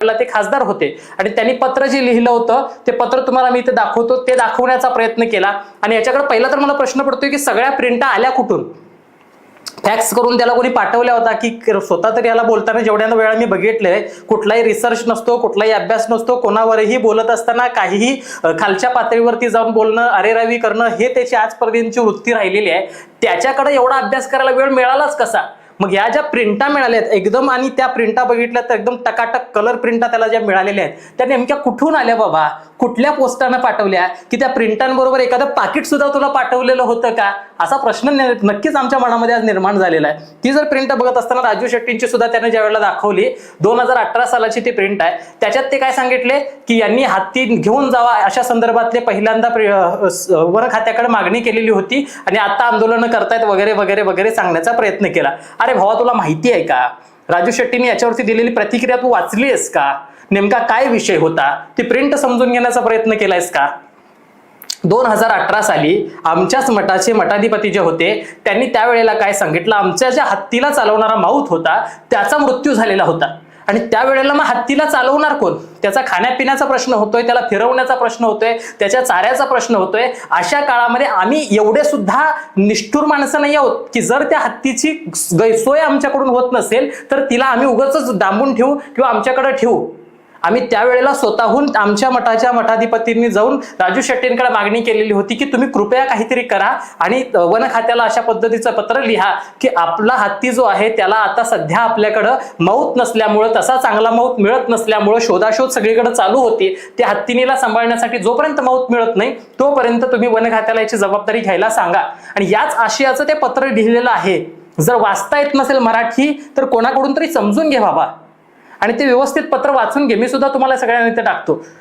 ते खासदार होते. आणि त्यांनी पत्र जे लिहिलं होतं ते पत्र तुम्हाला मी इथे दाखवतो. ते दाखवण्याचा प्रयत्न केला. आणि याच्याकडे पहिला तर मला प्रश्न पडतोय की सगळ्या प्रिंटा आल्या कुठून? फॅक्स करून त्याला कोणी पाठवल्या होता की स्वतः तरी याला बोलताना जेवढ्या वेळा मी बघितलंय कुठलाही रिसर्च नसतो कुठलाही अभ्यास नसतो कोणावरही बोलत असताना काहीही खालच्या पातळीवरती जाऊन बोलणं अरेरावी करणं हे त्याची आजपर्यंतची वृत्ती राहिलेली आहे. त्याच्याकडे एवढा अभ्यास करायला वेळ मिळालाच कसा? मग या ज्या प्रिंटा मिळाल्या आहेत एकदम आणि त्या प्रिंटा बघितल्या तर एकदम टकाटक कलर प्रिंटा त्याला ज्या मिळालेल्या आहेत त्या नेमक्या कुठून आल्या बाबा? कुठल्या पोस्टानं पाठवल्या? की त्या प्रिंटांबरोबर एखादं पाकिट सुद्धा तुला पाठवलेलं होतं का? असा प्रश्न नक्कीच आमच्या मनामध्ये आज निर्माण झालेला आहे. ती जर प्रिंट बघत असताना राजू शेट्टींची सुद्धा त्याने ज्या वेळेला दाखवली दोन हजार अठरा सालाची ती प्रिंट आहे. त्याच्यात ते काय सांगितले? की यांनी हत्ती घेऊन जावा अशा संदर्भातले पहिल्यांदा वर वन खात्याकडे मागणी केलेली होती आणि आता आंदोलनं करतायत वगैरे वगैरे वगैरे सांगण्याचा प्रयत्न केला. अरे भावा तुला माहिती आहे का? राजू शेट्टीने याच्यावरती दिलेली प्रतिक्रिया तू वाचलीयस का? नेमका काय विषय होता? ती प्रिंट समजून घेण्याचा प्रयत्न केलायस का? दोन हजार अठरा साली आमच्याच मठाचे मठाधिपती जे होते त्यांनी त्यावेळेला काय सांगितलं? आमच्या ज्या हत्तीला चालवणारा माऊत होता त्याचा मृत्यू झालेला होता. आणि त्यावेळेला मग हत्तीला चालवणार कोण? त्याचा खाण्यापिण्याचा प्रश्न होतोय त्याला फिरवण्याचा प्रश्न होतोय त्याच्या चाऱ्याचा प्रश्न होतोय. अशा काळामध्ये आम्ही एवढे सुद्धा निष्ठुर माणसं नाही आहोत की जर त्या हत्तीची गैरसोय आमच्याकडून होत नसेल तर तिला आम्ही उगाच डांबून ठेवू किंवा आमच्याकडे ठेवू. आम्ही त्यावेळेला स्वतःहून आमच्या मठाच्या मठाधिपतींनी जाऊन राजू शेट्टींकडे मागणी केलेली होती की तुम्ही कृपया काहीतरी करा आणि वन खात्याला अशा पद्धतीचं पत्र लिहा की आपला हत्ती जो आहे त्याला आता सध्या आपल्याकडं मौत नसल्यामुळं तसा चांगला मौत मिळत नसल्यामुळं शोधाशोध सगळीकडे चालू होती. त्या हत्तीनीला सांभाळण्यासाठी जोपर्यंत मौत मिळत नाही तोपर्यंत तुम्ही वन खात्याला याची जबाबदारी घ्यायला सांगा. आणि याच आशयाचं ते पत्र लिहिलेलं आहे. जर वाचता येत नसेल मराठी तर कोणाकडून तरी समजून घे बाबा. आणि ते व्यवस्थित पत्र वाचून घे. मी सुद्धा तुम्हाला सगळ्यांना इथे टाकतो.